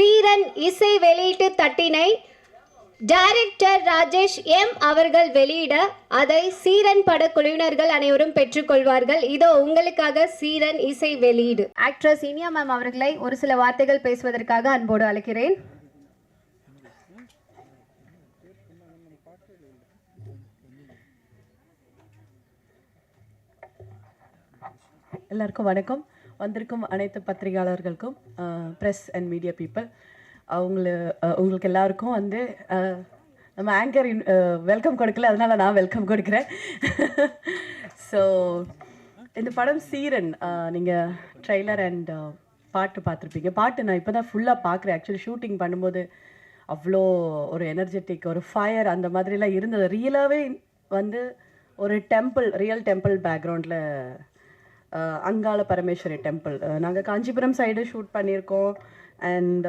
சீரன் இசை வெளியீட்டு தட்டினை director Rajesh M அவர்கள் வெளியிட அதை சீரன் படக்குழுவினர்கள் அனைவரும் பெற்றுக்கொள்வார்கள். இதோ உங்களுக்காக சீரன் இசை வெளியீடு. ஆக்ட்ரஸ் இனியா மேம் அவர்களை ஒரு சில வார்த்தைகள் பேசுவதற்காக அன்போடு அழைக்கிறேன். எல்லாருக்கும் வணக்கம். வந்திருக்கும் அனைத்து பத்திரிகையாளர்களுக்கும் ப்ரெஸ் அண்ட் மீடியா பீப்புள் அவங்கள உங்களுக்கு எல்லாருக்கும் வந்து நம்ம ஆங்கர் வெல்கம் கொடுக்கல அதனால நான் வெல்கம் கொடுக்குறேன். ஸோ இந்த படம் சீரன் நீங்கள் ட்ரெய்லர் அண்ட் பாட்டு பார்த்துருப்பீங்க. பாட்டு நான் இப்போ தான் ஃபுல்லாக பார்க்குறேன். ஆக்சுவலி ஷூட்டிங் பண்ணும்போது அவ்வளோ ஒரு எனர்ஜெட்டிக் ஒரு ஃபயர் அந்த மாதிரிலாம் இருந்தது. ரியலாகவே வந்து ஒரு டெம்பிள் ரியல் டெம்பிள் பேக்ரவுண்டில் அங்காள பரமேஸ்வரி டெம்பிள் நாங்கள் காஞ்சிபுரம் சைடு ஷூட் பண்ணியிருக்கோம். அண்ட்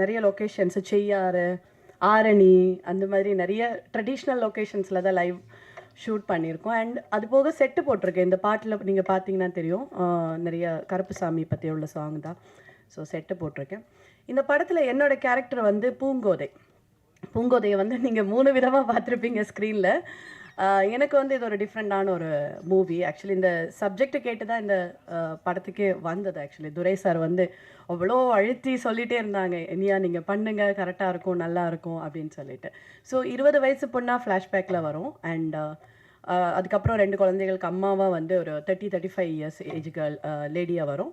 நிறைய லொக்கேஷன்ஸ் செய்யாறு ஆரணி அந்த மாதிரி நிறைய ட்ரெடிஷ்னல் லொக்கேஷன்ஸில் தான் லைவ் ஷூட் பண்ணியிருக்கோம். அண்ட் அது போக செட்டு போட்டிருக்கேன். இந்த பாட்டில் நீங்கள் பார்த்தீங்கன்னா தெரியும். நிறைய நிறைய கருப்புசாமி பற்றி உள்ள சாங் தான். ஸோ செட்டு போட்டிருக்கேன். இந்த படத்தில் என்னோட கேரக்டர் வந்து பூங்கோதை. பூங்கோதையை வந்து நீங்கள் மூணு விதமாக பார்த்துருப்பீங்க ஸ்க்ரீனில் எனக்கு வந்து இது ஒரு டிஃப்ரெண்ட்டான ஒரு மூவி ஆக்சுவலி இந்த சப்ஜெக்ட் கேட்டு தான் இந்த படத்துக்கே வந்தது ஆக்சுவலி துரை சார் வந்து அவ்வளோ அழுத்தி சொல்லிகிட்டே இருந்தாங்க. இனியா நீங்கள் பண்ணுங்கள் கரெக்டாக இருக்கும் நல்லா இருக்கும் அப்படின்னு சொல்லிட்டு. ஸோ இருபது வயசு பொண்ணாக ஃப்ளாஷ்பேக்கில் வரும். அண்ட் அதுக்கப்புறம் ரெண்டு குழந்தைகளுக்கு அம்மாவாக வந்து ஒரு thirty thirty five years age girl லேடியாக வரும்.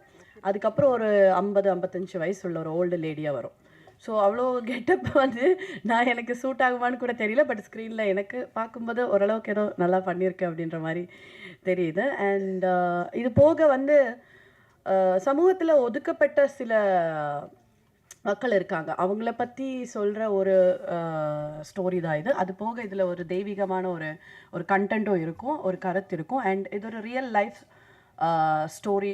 அதுக்கப்புறம் ஒரு ஐம்பது ஐம்பத்தஞ்சு வயசு உள்ள ஒரு ஓல்டு லேடியாக வரும். ஸோ அவ்வளோ கெட்டப் வந்து நான் எனக்கு சூட் ஆகுமான்னு கூட தெரியல பட் ஸ்க்ரீனில் எனக்கு பார்க்கும்போது ஓரளவுக்கு ஏதோ நல்லா பண்ணியிருக்கேன் அப்படின்ற மாதிரி தெரியுது. அண்ட் uh, இது போக வந்து uh, சமூகத்தில் ஒதுக்கப்பட்ட சில மக்கள் இருக்காங்க. அவங்கள பற்றி சொல்கிற ஒரு uh, ஸ்டோரி தான் இது. அது போக இதில் ஒரு தெய்வீகமான ஒரு ஒரு கண்டென்ட்டும் இருக்கும் ஒரு கருத்து இருக்கும். அண்ட் இது ஒரு real life story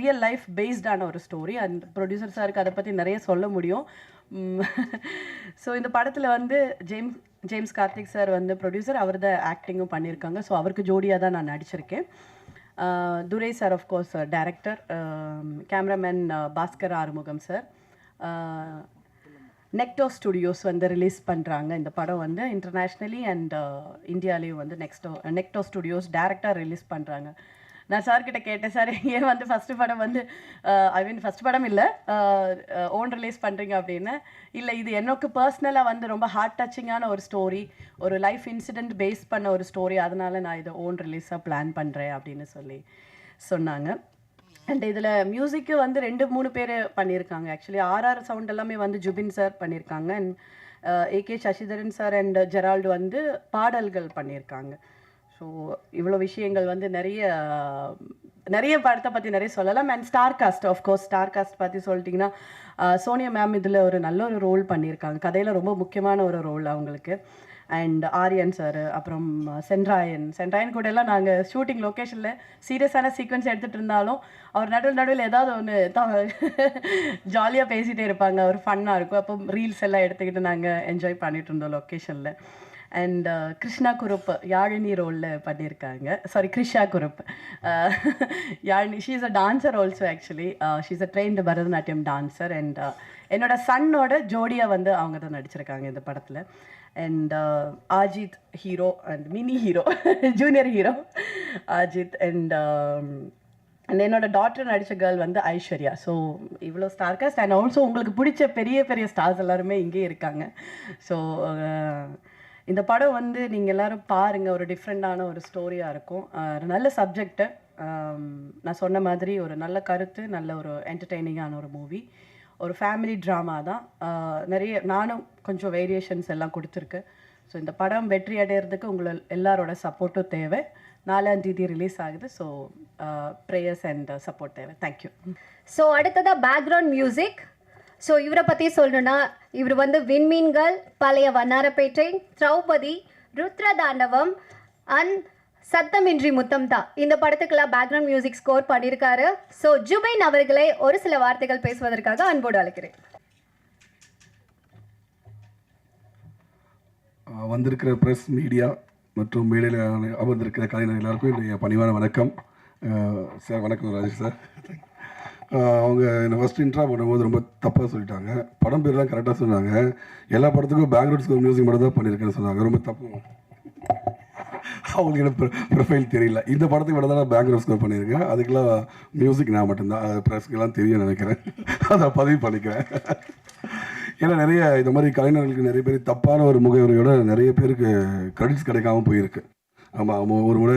real life பேஸ்டான ஒரு ஸ்டோரி அண்ட் ப்ரொடியூசர் சாருக்கு அதை பற்றி நிறைய சொல்ல முடியும். ஸோ இந்த படத்தில் வந்து ஜேம்ஸ் ஜேம்ஸ் கார்த்திக் சார் வந்து ப்ரொடியூசர் அவர் தான் ஆக்டிங்கும் பண்ணியிருக்காங்க ஸோ அவருக்கு ஜோடியாக தான் நான் நடிச்சிருக்கேன். Durai sir of course director cameraman Bhaskar Arumugam sir நெக்டோ studios வந்து ரிலீஸ் பண்ணுறாங்க இந்த படம் வந்து இன்டர்நேஷ்னலி அண்ட் இந்தியாலேயும் வந்து நெக்ஸ்டோ நெக்டோ ஸ்டுடியோஸ் டேரெக்டாக ரிலீஸ் பண்ணுறாங்க நான் சார் கிட்ட கேட்டேன் சார் ஏன் வந்து ஃபஸ்ட்டு படம் வந்து ஐ மீன் ஃபஸ்ட் படம் இல்லை ஓன் ரிலீஸ் பண்ணுறீங்க அப்படின்னு. இல்லை இது எனக்கு பர்சனலாக வந்து ரொம்ப ஹார்ட் டச்சிங்கான ஒரு ஸ்டோரி ஒரு லைஃப் இன்சிடெண்ட் பேஸ் பண்ண ஒரு ஸ்டோரி அதனால நான் இதை ஓன் ரிலீஸாக பிளான் பண்ணுறேன் அப்படின்னு சொல்லி சொன்னாங்க. அண்ட் இதில் மியூசிக்கு வந்து ரெண்டு மூணு பேர் பண்ணியிருக்காங்க ஆக்சுவலி ஆர்ஆர் சவுண்ட் எல்லாமே வந்து ஜுபின் சார் பண்ணியிருக்காங்க and A K Sasidharan sir and Gerald வந்து பாடல்கள் பண்ணியிருக்காங்க ஸோ இவ்வளோ விஷயங்கள் வந்து நிறைய நிறைய படத்தை பற்றி நிறைய சொல்லலாம். And star cast of course star cast பற்றி சொல்லிட்டிங்கன்னா சோனியா மேம் இதில் ஒரு நல்ல ஒரு ரோல் பண்ணியிருக்காங்க. கதையில் ரொம்ப முக்கியமான ஒரு ரோல் அவங்களுக்கு. அண்ட் ஆரியன் சார் அப்புறம் சென்ட்ராயன் சென்ட்ராயன் கூட எல்லாம் நாங்கள் ஷூட்டிங் லொக்கேஷனில் சீரியஸான சீக்வன்ஸ் எடுத்துகிட்டு இருந்தாலும் அவர் நடுவில் நடுவில் ஏதாவது ஒன்று ஜாலியாக பேசிகிட்டே இருப்பாங்க. ஒரு ஃபன்னாக இருக்கும். அப்போ ரீல்ஸ் எல்லாம் எடுத்துக்கிட்டு நாங்கள் என்ஜாய் பண்ணிகிட்டு இருந்தோம் லொக்கேஷனில் அண்ட் கிருஷ்ணா குருப் யாழினி ரோலில் பண்ணியிருக்காங்க sorry Krisha Kurup Yazhini she is a dancer also actually she is a trained Bharatanatyam dancer and என்னோட சன்னோட ஜோடியாக வந்து அவங்க தான் நடிச்சிருக்காங்க இந்த படத்தில். And Ajith hero and mini hero junior hero Ajith and and என்னோட டாக்டர் நடித்த கேர்ள் வந்து ஐஸ்வர்யா. ஸோ இவ்வளோ ஸ்டார் காஸ்ட் அண்ட் ஆல்சோ உங்களுக்கு பிடிச்ச பெரிய பெரிய ஸ்டார்ஸ் எல்லாருமே இங்கே இருக்காங்க. ஸோ uh, இந்த படம் வந்து நீங்கள் எல்லாரும் பாருங்கள் ஒரு டிஃப்ரெண்ட்டான ஒரு ஸ்டோரியாக இருக்கும். ஒரு நல்ல சப்ஜெக்ட்டு நான் சொன்ன மாதிரி ஒரு நல்ல கருத்து நல்ல ஒரு என்டர்டெய்னிங்கான ஒரு மூவி ஒரு ஃபேமிலி ட்ராமா தான். நிறைய நானும் கொஞ்சம் வேரியேஷன்ஸ் எல்லாம் கொடுத்துருக்கு. ஸோ இந்த படம் வெற்றி அடையிறதுக்கு உங்களை எல்லாரோட சப்போர்ட்டும் தேவை. நாலாம் தேதி ரிலீஸ் ஆகுது. ஸோ ப்ரேயர்ஸ் அண்ட் சப்போர்ட் தேவை. தேங்க்யூ ஸோ அடுத்ததாக பேக்ரவுண்ட் மியூசிக் ஸோ இவரை பற்றி சொல்லணும்னா இவர் வந்து விண்மீன்கள் பழைய வண்ணாரப்பேட்டை திரௌபதி ருத்ரதாண்டவம் அண்ட் சத்தமின்றி முத்தம் தான் இந்த படத்துக்கெல்லாம் பேக்ரவுண்ட் மியூசிக் ஸ்கோர் பண்ணியிருக்காரு ஸோ ஜுபைன் அவர்களை ஒரு சில வார்த்தைகள் பேசுவதற்காக அன்போடு அழைக்கிறேன். வந்திருக்கிற ப்ரெஸ் மீடியா மற்றும் மேடையில் அமர்ந்திருக்கிற கலைஞர் எல்லாருக்கும் என்னுடைய பணிவான வணக்கம். சார் வணக்கம் ராஜேஷ் சார் அவங்க என்னை ஃபஸ்ட் இன்ட்ரா பண்ணும்போது ரொம்ப தப்பாக சொல்லிட்டாங்க. படம் பேர்லாம் கரெக்டாக சொன்னாங்க. எல்லா படத்துக்கும் பேக்ரவுண்ட் ஸ்கோர் மியூசிக் மட்டும் தான் பண்ணியிருக்கேன்னு சொன்னாங்க. ரொம்ப தப்பு. அவங்களுக்கு என்ன ப்ரொஃபைல் தெரியல. இந்த படத்துக்கு மட்டும் தான் நான் பேக்ரவுண்ட் ஸ்கோர் பண்ணியிருக்கேன். அதுக்கெல்லாம் மியூசிக் நான் மட்டும்தான். அது ப்ரெஸ்க்கெல்லாம் தெரியும் நினைக்கிறேன். அதை பதிவு பண்ணிக்கிறேன். ஏன்னா நிறைய இந்த மாதிரி கலைஞர்களுக்கு நிறைய பேர் தப்பான ஒரு முகவரியோட நிறைய பேருக்கு கிரெடிட்ஸ் கிடைக்காம போயிருக்கு. ஆமாம் ஒரு முறை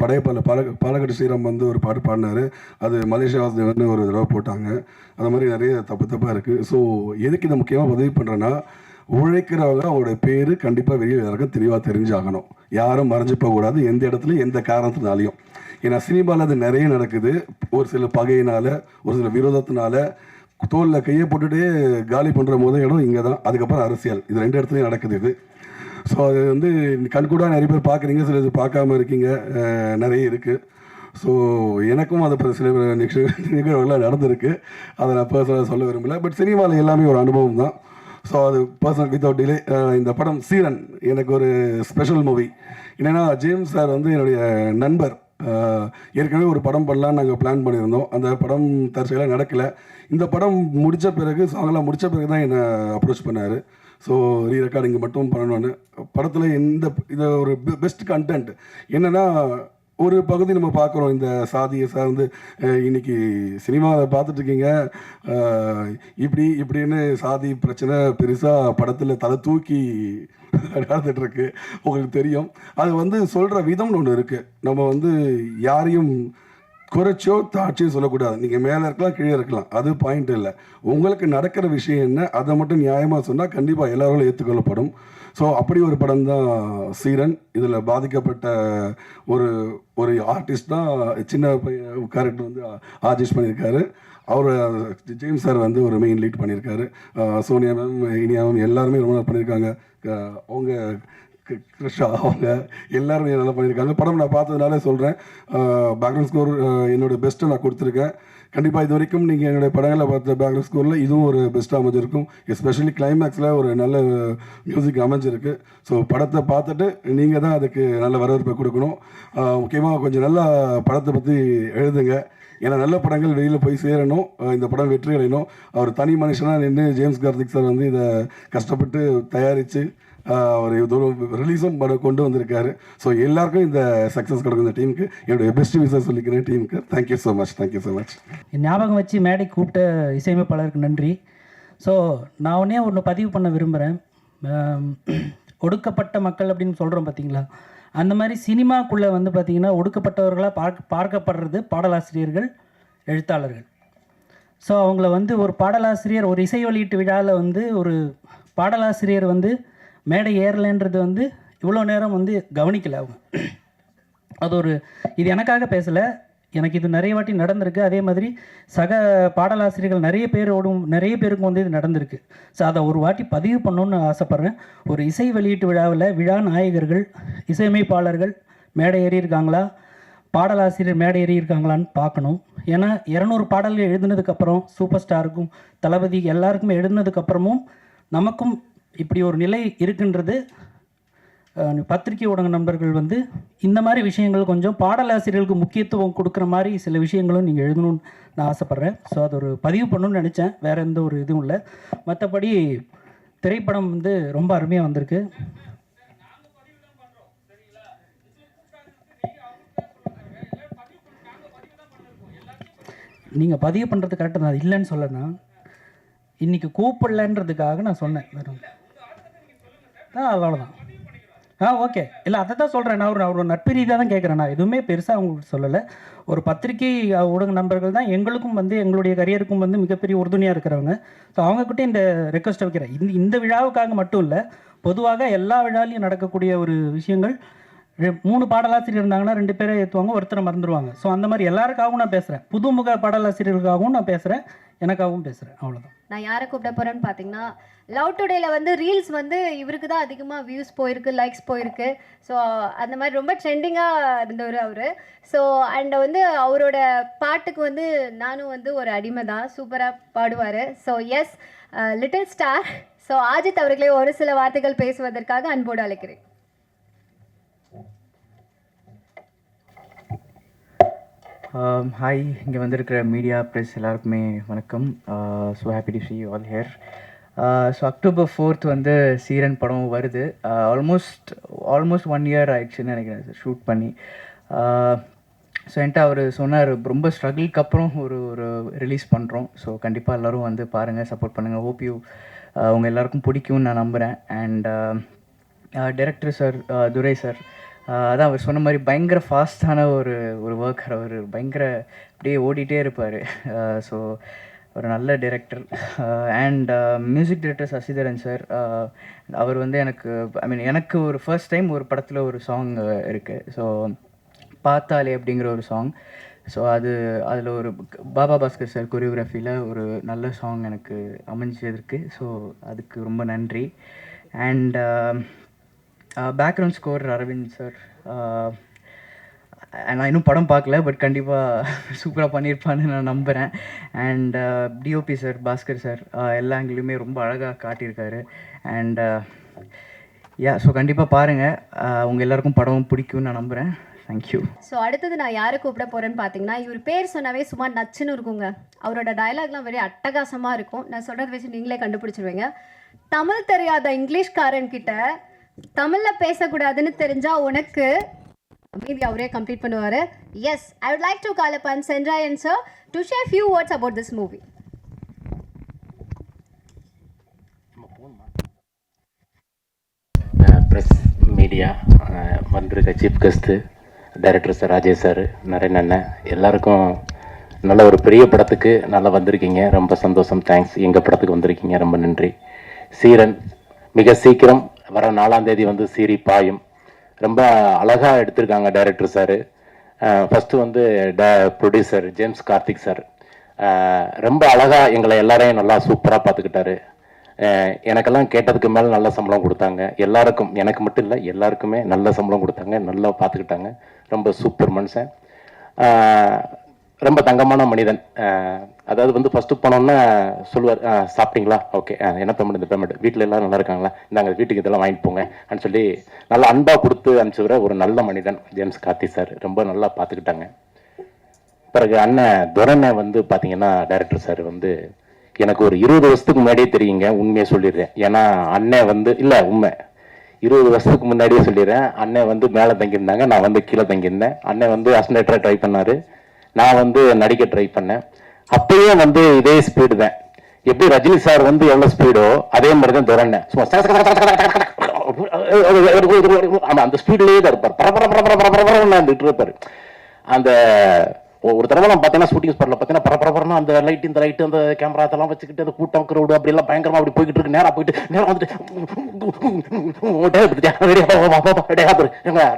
படையப்பால பால பாலக்கட்டு ஸ்ரீராம் வந்து ஒரு பாட்டு பாடினாரு. அது மலேசியா வாசுதேவன் ஒரு தடவை போட்டாங்க. அந்த மாதிரி நிறைய தப்பு தப்பாக இருக்குது ஸோ எதுக்கு இதை முக்கியமாக உதவி பண்ணுறேன்னா உழைக்கிறவங்க அவங்களோட பேர் கண்டிப்பாக வெளியில் எல்லாருக்கும் தெளிவாக தெரிஞ்சாகணும். யாரும் மறைஞ்சு போகக்கூடாது எந்த இடத்துல எந்த காரணத்தினாலையும். ஏன்னா சினிமாவில் அது நிறைய நடக்குது. ஒரு சில பகையினால் ஒரு சில விரோதத்தினால தோலில் கையை போட்டுகிட்டே காலி பண்ணுற முதல் இடம் இங்கே தான் அதுக்கப்புறம் அரசியல். இது ரெண்டு இடத்துலையும் நடக்குது இது. ஸோ அது வந்து கண்கூடாக நிறைய பேர் பார்க்குறீங்க சில இது பார்க்காம இருக்கீங்க. நிறைய இருக்குது ஸோ எனக்கும் அதை பற்றி சில நிகழ்ச்சி நிகழ்வுகள்லாம் நடந்திருக்கு. அதை நான் பர்சனலாக சொல்ல விரும்பல. பட் சினிமாவில் எல்லாமே ஒரு அனுபவம் தான். ஸோ அது பர்சனல் வித்தவுட் டிலே இந்த படம் சீரன் எனக்கு ஒரு ஸ்பெஷல் மூவி என்னென்னா ஜேம்ஸ் சார் வந்து என்னுடைய நண்பர். ஏற்கனவே ஒரு படம் பண்ணலான்னு நாங்கள் பிளான் பண்ணியிருந்தோம். அந்த படம் தற்செயலாக நடக்கலை. இந்த படம் முடித்த பிறகு சாங்கெல்லாம் முடித்த பிறகு தான் என்னை அப்ரோச் பண்ணார். ஸோ ரீ ரெக்கார்டிங் மட்டும் பண்ணணும்னு. படத்தில் எந்த இது ஒரு பெஸ்ட் கண்டென்ட் என்னென்னா ஒரு பகுதி நம்ம பார்க்குறோம். இந்த சாதியை சார்ந்து இன்னைக்கு சினிமாவில் பார்த்துட்ருக்கீங்க. இப்படி இப்படின்னு சாதி பிரச்சனை பெருசாக படத்தில் தலை தூக்கி நடந்துட்டுருக்கு உங்களுக்கு தெரியும். அது வந்து சொல்கிற விதம்னு ஒன்று இருக்குது நம்ம வந்து யாரையும் குறைச்சோ தாட்சியோ சொல்லக்கூடாது. நீங்கள் மேலே இருக்கலாம் கீழே இருக்கலாம். அது பாயிண்ட் இல்லை. உங்களுக்கு நடக்கிற விஷயம் என்ன அதை மட்டும் நியாயமாக சொன்னால் கண்டிப்பாக எல்லாராலும் ஏற்றுக்கொள்ளப்படும் ஸோ அப்படி ஒரு படம் தான் சீரன். இதில் பாதிக்கப்பட்ட ஒரு ஒரு ஆர்டிஸ்ட் தான் சின்ன கேரக்டர் வந்து ஆர்டிஸ்ட் பண்ணியிருக்காரு. அவர் ஜேம்ஸ் சார் வந்து ஒரு மெயின் லீட் பண்ணியிருக்காரு. சோனியா மேம் இனியா மேம் எல்லாருமே ரொம்ப பண்ணியிருக்காங்க. அவங்க கிருஷ்ணா அவங்க எல்லாருமே நல்லா பண்ணியிருக்காங்க. படம் நான் பார்த்ததுனால சொல்கிறேன் பேக்ரவுண்ட் ஸ்கோர் என்னோட பெஸ்ட்டை நான் கொடுத்துருக்கேன். கண்டிப்பாக இது வரைக்கும் நீங்கள் என்னுடைய படங்களை பார்த்த பேக்ரவுண்ட் ஸ்கோரில் இதுவும் ஒரு பெஸ்ட்டாக அமைஞ்சிருக்கும். எஸ்பெஷலி கிளைமேக்ஸில் ஒரு நல்ல மியூசிக் அமைஞ்சிருக்கு. ஸோ படத்தை பார்த்துட்டு நீங்கள் தான் அதுக்கு நல்ல வரவேற்பை கொடுக்கணும். முக்கியமாக கொஞ்சம் நல்லா படத்தை பற்றி எழுதுங்க. ஏன்னா நல்ல படங்கள் வெளியில் போய் சேரணும். இந்த படம் வெற்றி அடையணும். அவர் தனி மனுஷனாக நின்று ஜேம்ஸ் கார்த்திக் சார் வந்து இதை கஷ்டப்பட்டு தயாரித்து அவர் தூரம் ரிலீஸும் பண்ண கொண்டு வந்திருக்காரு. ஸோ எல்லாருக்கும் இந்த சக்ஸஸ் கொடுக்கும் இந்த டீமுக்கு என்னுடைய பெஸ்ட் விஷயம் சொல்லிக்கிறேன் டீமுக்கு thank you so much thank you so much ஞாபகம் வச்சு மேடை கூப்பிட்ட இசையமைப்பாளருக்கு நன்றி. ஸோ நான் ஒன்றே ஒன்று பதிவு பண்ண விரும்புகிறேன் ஒடுக்கப்பட்ட மக்கள் அப்படின்னு சொல்கிறோம் பார்த்தீங்களா அந்த மாதிரி சினிமாக்குள்ளே வந்து பார்த்திங்கன்னா ஒடுக்கப்பட்டவர்களாக பார்க்க பார்க்கப்படுறது பாடலாசிரியர்கள் எழுத்தாளர்கள். ஸோ அவங்கள வந்து ஒரு பாடலாசிரியர் ஒரு இசை வெளியீட்டு விழாவில் வந்து ஒரு பாடலாசிரியர் வந்து மேடை ஏறலைன்றது வந்து இவ்வளோ நேரம் வந்து கவனிக்கலை அவங்க. அது ஒரு இது எனக்காக பேசலை. எனக்கு இது நிறைய வாட்டி நடந்திருக்கு. அதே மாதிரி சக பாடலாசிரியர்கள் நிறைய பேரோடும் நிறைய பேருக்கும் வந்து இது நடந்திருக்கு. ஸோ அதை ஒரு வாட்டி பதிவு பண்ணணும்னு ஆசைப்பட்றேன். ஒரு இசை வெளியீட்டு விழாவில் விழா நாயகர்கள் இசையமைப்பாளர்கள் மேடை ஏறி இருக்காங்களா பாடலாசிரியர் மேடை ஏறி இருக்காங்களான்னு பார்க்கணும். ஏன்னா இரநூறு பாடல்கள் எழுதுனதுக்கப்புறம் சூப்பர் ஸ்டாருக்கும் தளபதி எல்லாருக்குமே எழுதுனதுக்கப்புறமும் நமக்கும் இப்படி ஒரு நிலை இருக்குன்றது பத்திரிகை ஊடக நண்பர்கள் வந்து இந்த மாதிரி விஷயங்கள் கொஞ்சம் பாடலாசிரியர்களுக்கு முக்கியத்துவம் கொடுக்குற மாதிரி சில விஷயங்களும் நீங்கள் எழுதணும்னு நான் ஆசைப்பட்றேன். ஸோ அது ஒரு பதிவு பண்ணணும்னு நினச்சேன். வேறு எந்த ஒரு இதுவும் இல்லை. மற்றபடி திரைப்படம் வந்து ரொம்ப அருமையாக வந்திருக்கு. நீங்கள் பதிவு பண்ணுறது கரெக்டாக தான். இல்லைன்னு சொல்லணும் இன்றைக்கி கூப்பிடலன்றதுக்காக நான் சொன்னேன். வேறு ஆ அவ்வளோதான் ஆ ஓகே. இல்லை அதை தான் சொல்கிறேன் நான் ஒரு ஒரு நட்பு ரீதியாக தான் கேட்குறேன் நான் எதுவுமே பெருசாக உங்களுக்கு சொல்லலை. ஒரு பத்திரிகை ஊடக நண்பர்கள் தான் எங்களுக்கும் வந்து எங்களுடைய கரியருக்கும் வந்து மிகப்பெரிய உறுதுணையாக இருக்கிறவங்க. ஸோ அவங்கக்கிட்ட இந்த ரெக்வஸ்ட்டை வைக்கிறேன். இந்த இந்த விழாவுக்காக மட்டும் இல்லை பொதுவாக எல்லா விழாலையும் நடக்கக்கூடிய ஒரு விஷயங்கள் மூணு பாடலாசிரியர் இருந்தாங்கன்னா ரெண்டு பேரை ஏற்றுவாங்க ஒருத்தரை மறந்துடுவாங்க ஸோ அந்த மாதிரி எல்லாருக்காகவும் நான் பேசுகிறேன் புதுமுக பாடலாசிரியர்களுக்காகவும் நான் பேசுகிறேன் எனக்காகவும் பேசுகிறேன் அவ்வளோதான் நான் யாரை கூப்பிட போகிறேன்னு பார்த்தீங்கன்னா லவ் டுடேல வந்து ரீல்ஸ் வந்து இவருக்கு தான் அதிகமாக வியூஸ் போயிருக்கு லைக்ஸ் போயிருக்கு. ஸோ அந்த மாதிரி ரொம்ப ட்ரெண்டிங்காக இருந்தவர் அவர். ஸோ அண்ட் வந்து அவரோட பாட்டுக்கு வந்து நானும் வந்து ஒரு அடிமை தான். சூப்பராக பாடுவார். So yes little star so Ajith அவர்களே ஒரு சில வார்த்தைகள் பேசுவதற்காக அன்போடு அழைக்கிறேன். Um, ஹாய் இங்கே வந்திருக்கிற மீடியா ப்ரெஸ் எல்லாருக்குமே வணக்கம். So happy to see all here so October fourth வந்து சீரன் படம் வருது. ஆல்மோஸ்ட் ஆல்மோஸ்ட் ஒன் இயர் ஆயிடுச்சுன்னு நினைக்கிறேன் ஷூட் பண்ணி. Uh, ஸோ என்கிட்ட அவர் சொன்னார் ரொம்ப ஸ்ட்ரகிளுக்கு அப்புறம் ஒரு ஒரு ரிலீஸ் பண்ணுறோம் ஸோ கண்டிப்பாக எல்லோரும் வந்து பாருங்கள் சப்போர்ட் பண்ணுங்கள் ஹோப் யூ uh, உங்கள் எல்லாருக்கும் பிடிக்கும்னு நான் நம்புகிறேன் and director sir Durai sir அதான் அவர் சொன்ன மாதிரி பயங்கர ஃபாஸ்டான ஒரு ஒரு ஒர்க்கர் அவர் பயங்கர அப்படியே ஓடிட்டே இருப்பார். ஸோ ஒரு நல்ல director and music director Sasidharan sir அவர் வந்து எனக்கு ஐ மீன் எனக்கு ஒரு ஃபர்ஸ்ட் டைம் ஒரு படத்தில் ஒரு சாங் இருக்குது ஸோ பார்த்தாலே அப்படிங்கிற ஒரு சாங் ஸோ அது அதில் ஒரு பாபா பாஸ்கர் சார் கொரியோகிராஃபியில் ஒரு நல்ல சாங் எனக்கு அமைஞ்சதுருக்கு ஸோ அதுக்கு ரொம்ப நன்றி. And background score Aravind sir நான் இன்னும் படம் பார்க்கல பட் கண்டிப்பாக சூப்பராக பண்ணியிருப்பான்னு நான் நம்புகிறேன் and DOP sir Bhaskar sir எல்லா ஆங்கிலுமே ரொம்ப அழகாக காட்டியிருக்காரு. அண்ட் யா ஸோ கண்டிப்பாக பாருங்கள் உங்கள் எல்லாருக்கும் படம் பிடிக்கும்னு நான் நம்புகிறேன் தேங்க்யூ ஸோ அடுத்தது நான் யாரை கூப்பிட போகிறேன்னு பார்த்தீங்கன்னா இவர் பேர் சொன்னாவே சும்மா நச்சுன்னு இருக்குங்க. அவரோட டயலாக்லாம் வெரி அட்டகாசமாக இருக்கும். நான் சொல்கிறத வச்சு நீங்களே கண்டுபிடிச்சிருவீங்க. தமிழ் தெரியாத இங்கிலீஷ்காரன் கிட்ட தமிழில் பேசக்கூடாதுன்னு தெரிஞ்சா உனக்கு மேபி அவரே கம்ப்ளீட் பண்ணுவார். Yes I would like to call upon Sendrayan sir to share few words about this movie press media வந்திருக்க chief guest director sir Rajesh sir Naren அண்ணன் எல்லாருக்கும் நல்ல ஒரு பெரிய படத்துக்கு நல்லா வந்திருக்கீங்க. ரொம்ப சந்தோஷம். தேங்க்ஸ் எங்கள் படத்துக்கு வந்திருக்கீங்க. ரொம்ப நன்றி. சீரன் மிக சீக்கிரம் வர நாலாம் தேதி வந்து சீரி பாயும். ரொம்ப அழகாக எடுத்திருக்காங்க டைரக்டர் சார் ஃபஸ்ட்டு வந்து ட ப்ரொடியூசர் ஜேம்ஸ் கார்த்திக் சார் ரொம்ப அழகாக எங்களை எல்லாரையும் நல்லா சூப்பராக பார்த்துக்கிட்டாரு. எனக்கெல்லாம் கேட்டதுக்கு மேலே நல்ல சம்பளம் கொடுத்தாங்க. எல்லாருக்கும் எனக்கு மட்டும் இல்லை எல்லாருக்குமே நல்ல சம்பளம் கொடுத்தாங்க நல்லா பார்த்துக்கிட்டாங்க. ரொம்ப சூப்பர் மனுஷன். ரொம்ப தங்கமான மனிதன். அதாவது வந்து ஃபஸ்ட்டு போனோன்னே சொல்லுவார் சாப்பிட்டீங்களா? ஓகே என்ன பேமெண்ட் இந்த பேமெண்ட் வீட்டில் எல்லாம் நல்லா இருக்காங்களா? நாங்கள் வீட்டுக்கு இதெல்லாம் வாங்கிட்டு போங்க. அப்படின்னு சொல்லி நல்லா அன்பாக கொடுத்து அனுப்பிச்சுவிட ஒரு நல்ல மனிதன் ஜேம்ஸ் கார்த்தி சார். ரொம்ப நல்லா பார்த்துக்கிட்டாங்க. பிறகு அண்ணன் துரனை வந்து பார்த்தீங்கன்னா டைரக்டர் சார் வந்து எனக்கு ஒரு இருபது வருஷத்துக்கு முன்னாடியே தெரியுங்க உண்மையை சொல்லிடுறேன். ஏன்னா அண்ணன் வந்து இல்லை உண்மை. இருபது வருஷத்துக்கு முன்னாடியே சொல்லிடுறேன். அண்ணன் வந்து மேலே தங்கியிருந்தாங்க நான் வந்து கீழே தங்கியிருந்தேன். அண்ணன் வந்து அஸ்னேட்டராக ட்ரை பண்ணார். நான் வந்து நடிக்க ட்ரை பண்ணேன் அப்பயே வந்து இதே ஸ்பீடு தான் எப்படி ரஜினி சார் வந்து எவ்வளோ ஸ்பீடோ அதே மாதிரி தான் துரண்ணேன் சும்மா அந்த ஸ்பீட்லேயே தான் இருப்பார் பர பர பர பர அந்த ஒரு தடவை நான் பார்த்தீங்கன்னா ஷூட்டிங் ஸ்பாட்ல பார்த்தீங்கன்னா பரபரப்பரன்னு அந்த லைட் இந்த லைட் அந்த கேமரா அதெல்லாம் வச்சுக்கிட்டு அந்த கூட்டம் crowd அப்படி எல்லாம் பயங்கரமா அப்படி போய்கிட்டு இருக்கு நேரா போயிட்டு நேரம் வந்துட்டு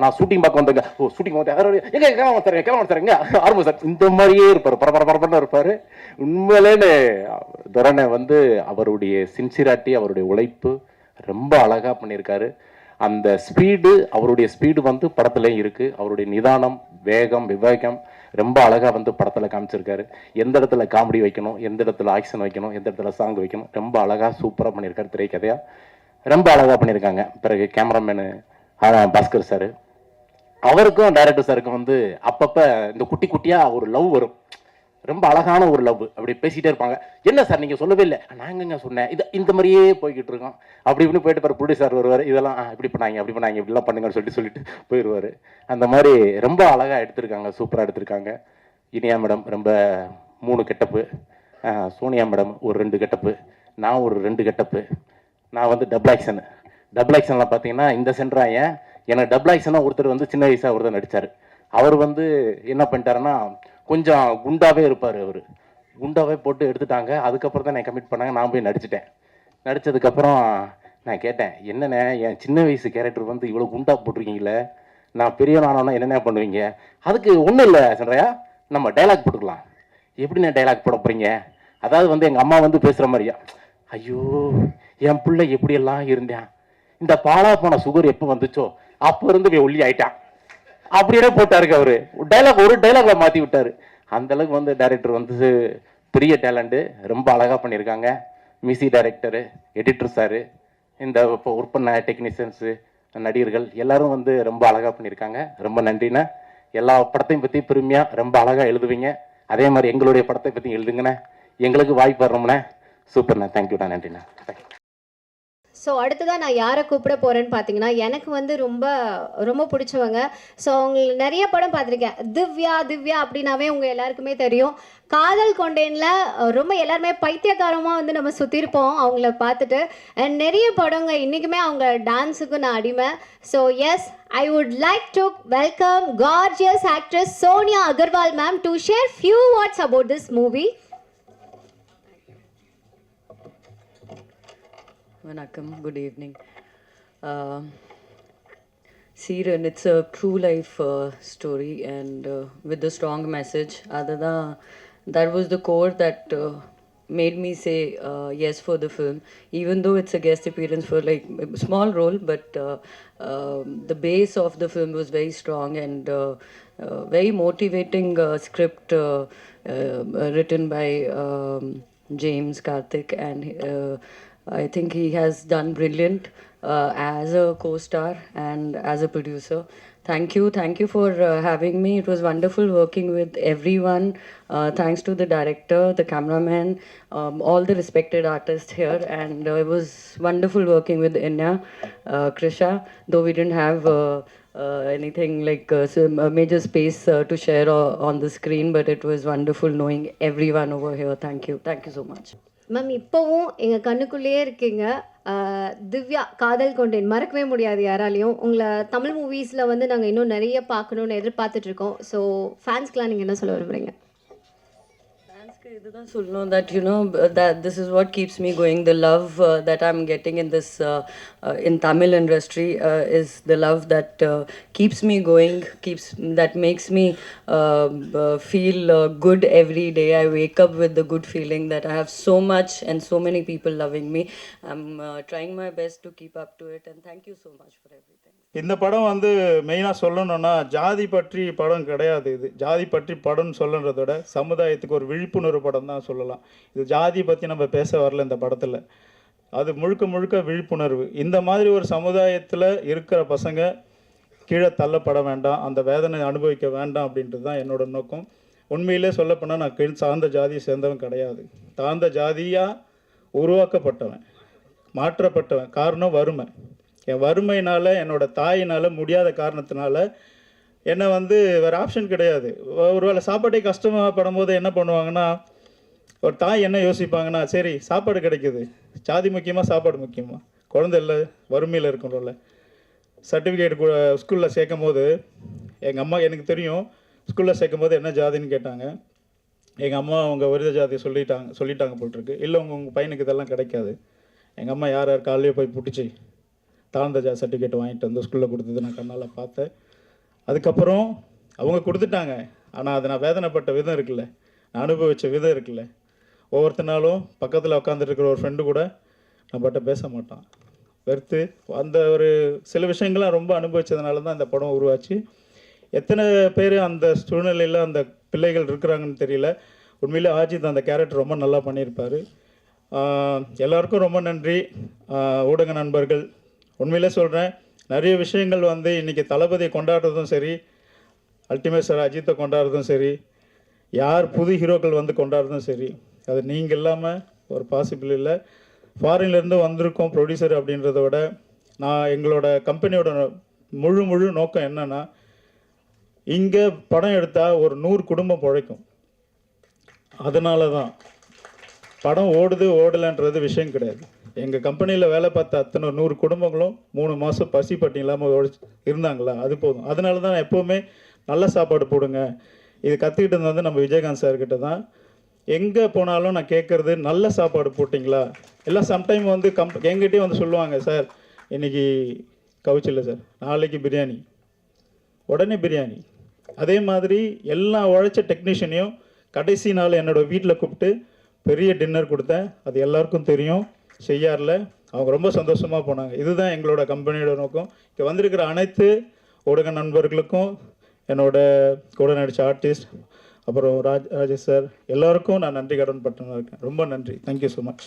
நான் ஷூட்டிங் பார்க்க வந்தேங்க ஓ ஷூட்டிங் வந்து எங்க கேமரா தரேன் கேமரா தரேங்க ஆரம்பம் சார் இந்த மாதிரியே இருப்பாரு பரபர பரபரன்னு இருப்பாரு உண்மையிலேன்னு துரணை வந்து அவருடைய சின்சிராட்டி அவருடைய உழைப்பு ரொம்ப அழகா பண்ணியிருக்காரு அந்த ஸ்பீடு அவருடைய ஸ்பீடு வந்து படத்துலயும் இருக்கு அவருடைய நிதானம் வேகம் விவேகம் ரொம்ப அழகா வந்து படத்தில் காமிச்சிருக்காரு. எந்த இடத்துல காமெடி வைக்கணும் எந்த இடத்துல ஆக்ஷன் வைக்கணும் எந்த இடத்துல சாங் வைக்கணும் ரொம்ப அழகா சூப்பராக பண்ணியிருக்காரு திரைக்கதையாக ரொம்ப அழகா பண்ணியிருக்காங்க பிறகு கேமராமேனு பாஸ்கர் சார். அவருக்கும் டைரக்டர் சாருக்கும் வந்து அப்பப்போ இந்த குட்டி குட்டியாக ஒரு லவ் வரும். ரொம்ப அழகான ஒரு லவ் அப்படி பேசிட்டே இருப்பாங்க. என்ன சார் நீங்க சொல்லவே இல்லை. நான் சொன்னேன்? இது இந்த மாதிரியே போய்கிட்டு இருக்கோம். அப்படி இப்படி போயிட்டு பாரு ப்ரொடியூசர் வருவார். இதெல்லாம் இப்படி பண்ணாங்க அப்படி பண்ணாங்க இப்படிலாம் பண்ணுங்கன்னு சொல்லிட்டு சொல்லிட்டு போயிடுவாரு அந்த மாதிரி ரொம்ப அழகா எடுத்திருக்காங்க. சூப்பராக எடுத்திருக்காங்க. இனியா மேடம் ரொம்ப மூணு கெட்டப்பு. சோனியா மேடம் ஒரு ரெண்டு கெட்டப்பு. நான் ஒரு ரெண்டு கெட்டப்பு. நான் வந்து டபுள் ஆக்ஷன் டபுள் ஆக்ஷனில் பார்த்தீங்கன்னா இந்த சென்ட்ராயன் எனக்கு டபுள் ஆக்ஷனாக ஒருத்தர் வந்து சின்ன வயசாக ஒருத்தர் நடித்தார் அவர் வந்து என்ன பண்ணிட்டாருன்னா கொஞ்சம் குண்டாவே இருப்பார் அவர். குண்டாவே போட்டு எடுத்துட்டாங்க. அதுக்கப்புறம் தான் நான் கமிட் பண்ணாங்க. நான் போய் நடிச்சிட்டேன். நடித்ததுக்கப்புறம் நான் கேட்டேன் என்னண்ணே என் சின்ன வயசு கேரக்டர் வந்து இவ்வளோ குண்டா போட்டிருக்கீங்களே நான் பெரியவனானோன்னா என்னென்ன பண்ணுவீங்க? அதுக்கு ஒன்றும் இல்லை சொல்கிறையா நம்ம டைலாக் போட்டுக்கலாம். எப்படிண்ணே டைலாக் போட போகிறீங்க அதாவது வந்து எங்கள் அம்மா வந்து பேசுகிற மாதிரியா? ஐயோ என் பிள்ளை எப்படியெல்லாம் இருந்தேன்? இந்த பாலா போன சுகர் எப்போ வந்துச்சோ? அப்போ இருந்து ஒல்லி ஆயிட்டான். அப்படியே போட்டாருக்கு அவரு. டைலாக் ஒரு டைலாக்ல மாத்தி விட்டாரு. அந்த அளவுக்கு வந்து டைரக்டர் வந்து பெரிய டேலண்டு ரொம்ப அழகா பண்ணியிருக்காங்க. மியூசிக் டைரக்டரு எடிட்டர் சாரு இந்த இப்போ ஒர்க் பண்ண டெக்னீஷியன்ஸு நடிகர்கள் எல்லாரும் வந்து ரொம்ப அழகாக பண்ணியிருக்காங்க. ரொம்ப நன்றிண்ணே. எல்லா படத்தையும் பற்றி பெருமையாக ரொம்ப அழகாக எழுதுவீங்க. அதே மாதிரி எங்களுடைய படத்தை பற்றி எழுதுங்கண்ணே. எங்களுக்கு வாய்ப்பு வரணும்ண்ணே. சூப்பர்ண்ணே தேங்க்யூண்ணா நன்றிண்ணா. தேங்க்யூ ஸோ அடுத்ததாக நான் யாரை கூப்பிட போகிறேன்னு பார்த்தீங்கன்னா எனக்கு வந்து ரொம்ப ரொம்ப பிடிச்சவங்க. ஸோ அவங்க நிறைய படம் பார்த்துருக்கேன் திவ்யா திவ்யா அப்படின்னாவே உங்கள் எல்லாருக்குமே தெரியும். காதல் கொண்டேனில் ரொம்ப எல்லாருமே பைத்தியக்காரமாக வந்து நம்ம சுற்றிருப்போம் அவங்கள பார்த்துட்டு அண்ட் நிறைய படங்க இன்றைக்குமே அவங்க டான்ஸுக்கு நான் அடிமை. So yes I would like to welcome gorgeous actress Sonia Agarwal ma'am to share few words about this movie Vanakkam, good evening. Uh, Siren, it's a true life uh, story and uh, with a strong message. That was the core that uh, made me say yes for the film, even though it's a guest appearance for like a small role, but um the base of the film was very strong and very motivating script written by um, James Karthik and. I think he has done brilliant uh, as a co-star and as a producer. Thank you, thank you for uh, having me. It was wonderful working with everyone. Uh, thanks to the director, the cameraman, um, all the respected artists here, and uh, it was wonderful working with Inya, uh, Krisha. Though we didn't have. Uh, uh, anything like uh, a major space uh, to share uh, on the screen, but it was wonderful knowing everyone over here. Thank you, thank you so much. Ma'am இப்போவும் எங்கள் கண்ணுக்குள்ளேயே இருக்கீங்க. திவ்யா காதல் கொண்டேன். மறக்கவே முடியாது யாராலையும். உங்களை தமிழ் மூவிஸில் வந்து நாங்கள் இன்னும் நிறைய பார்க்கணுன்னு எதிர்பார்த்துட்ருக்கோம் ஸோ ஃபேன்ஸ்க்கெலாம் நீங்கள் என்ன சொல்ல விரும்புகிறீங்க இதுதான் சொல்லணும் that you know that this is what keeps me going the love uh, that i'm getting in this uh, uh, in tamil industry uh, is the love that uh, keeps me going keeps that makes me uh, uh, feel uh, good every day i wake up with the good feeling that i have so much and so many people loving me i'm uh, trying my best to keep up இந்த படம் வந்து மெயினாக சொல்லணும்னா ஜாதி பற்றி படம் கிடையாது இது. ஜாதி பற்றி படம்னு சொல்லுன்றத விட சமுதாயத்துக்கு ஒரு விழிப்புணர்வு படம் தான் சொல்லலாம். இது ஜாதி பற்றி நம்ம பேச வரல இந்த படத்தில். அது முழுக்க முழுக்க விழிப்புணர்வு. இந்த மாதிரி ஒரு சமுதாயத்தில் இருக்கிற பசங்க கீழே தள்ளப்பட வேண்டாம் அந்த வேதனை அனுபவிக்க வேண்டாம் அப்படின்றது தான் என்னோட நோக்கம். உண்மையிலே சொல்லப்போனால் நான் கீழ் சார்ந்த ஜாதியை சேர்ந்தவன் கிடையாது. தாழ்ந்த ஜாதியாக உருவாக்கப்பட்டவன் மாற்றப்பட்டவன். காரணம் வறுமை. என் வறுமையினால் என்னோட தாயினால் முடியாத காரணத்தினால என்னை வந்து வேறு ஆப்ஷன் கிடையாது. ஒருவேளை சாப்பாட்டே கஷ்டமாக படும்போது என்ன பண்ணுவாங்கன்னா ஒரு தாய் என்ன யோசிப்பாங்கன்னா சரி சாப்பாடு கிடைக்குது. ஜாதி முக்கியமாக சாப்பாடு முக்கியமாக குழந்தை இல்லை வறுமையில் இருக்கணும்ல. சர்டிஃபிகேட் ஸ்கூலில் சேர்க்கும் போது எங்கள் அம்மா எனக்கு தெரியும் ஸ்கூலில் சேர்க்கும் போது என்ன ஜாதின்னு கேட்டாங்க. எங்கள் அம்மா அவங்க விருத ஜாதி சொல்லிட்டாங்க சொல்லிட்டாங்க போட்டிருக்கு இல்லை உங்கள் உங்கள் பையனுக்கு இதெல்லாம் கிடைக்காது. எங்கள் அம்மா யார் யார் காலையிலே போய் பிடிச்சி தாழ்ந்த ஜா சர்டிஃபிகேட் வாங்கிட்டு வந்து ஸ்கூலில் கொடுத்தது நான் கண்ணால் பார்த்தேன். அதுக்கப்புறம் அவங்க கொடுத்துட்டாங்க. ஆனால் அது நான் வேதனைப்பட்ட விதம் இருக்குல்ல. நான் அனுபவித்த விதம் இருக்குல்ல. ஒவ்வொருத்தனாலும் பக்கத்தில் உட்காந்துட்டு இருக்கிற ஒரு ஃப்ரெண்டு கூட நம்மகிட்ட பேச மாட்டான். வெறுத்து அந்த ஒரு சில விஷயங்கள்லாம் ரொம்ப அனுபவித்ததுனால தான் இந்த படம் உருவாச்சு. எத்தனை பேர் அந்த சூழ்நிலையில் அந்த பிள்ளைகள் இருக்கிறாங்கன்னு தெரியல. உண்மையிலே ஆஜித் அந்த கேரக்டர் ரொம்ப நல்லா பண்ணியிருப்பார். எல்லாருக்கும் ரொம்ப நன்றி. ஊடக நண்பர்கள் உண்மையிலே சொல்கிறேன் நிறைய விஷயங்கள் வந்து இன்றைக்கி தளபதியை கொண்டாடுறதும் சரி அல்டிமேட் சார் அஜித்தை கொண்டாடுறதும் சரி யார் புது ஹீரோக்கள் வந்து கொண்டாடுறதும் சரி அது நீங்கள் இல்லாமல் ஒரு பாசிபிள் இல்லை. ஃபாரின்லேருந்து வந்திருக்கோம் ப்ரொடியூசர் அப்படின்றத விட நான் எங்களோட கம்பெனியோட முழு முழு நோக்கம் என்னென்னா இங்கே படம் எடுத்தால் ஒரு நூறு குடும்பம் பிழைக்கும். அதனால தான் படம் ஓடுது ஓடலைன்றது விஷயம் கிடையாது. எங்கள் கம்பெனியில் வேலை பார்த்த அத்தனை நூறு குடும்பங்களும் மூணு மாதம் பசி பட்டி இல்லாமல் உழைச்சி இருந்தாங்களா? அது போதும். அதனால தான் எப்போவுமே நல்ல சாப்பாடு போடுங்க. இது கற்றுக்கிட்டது வந்து நம்ம விஜயகாந்த் சார்கிட்ட தான். எங்கே போனாலும் நான் கேட்குறது நல்ல சாப்பாடு போட்டிங்களா? எல்லாம் சம்டைம் வந்து கம் எங்கிட்டே வந்து சொல்லுவாங்க சார் இன்றைக்கி கவுச்சில்லை சார். நாளைக்கு பிரியாணி. உடனே பிரியாணி. அதே மாதிரி எல்லா உழைச்ச டெக்னீஷியனையும் கடைசி நாள் என்னோட வீட்டில் கூப்பிட்டு பெரிய டின்னர் கொடுத்தேன். அது எல்லாருக்கும் தெரியும். செய்யாரில். அவங்க ரொம்ப சந்தோஷமாக போனாங்க. இதுதான் எங்களோட கம்பெனியோட நோக்கம். இங்கே வந்திருக்கிற அனைத்து ஊடக நண்பர்களுக்கும் என்னோட கூட நடித்த ஆர்டிஸ்ட் அப்புறம் ராஜ் ராஜேஷ் சார் எல்லாருக்கும் நான் நன்றி கடன் பட்டனாக இருக்கேன். ரொம்ப நன்றி. Thank you so much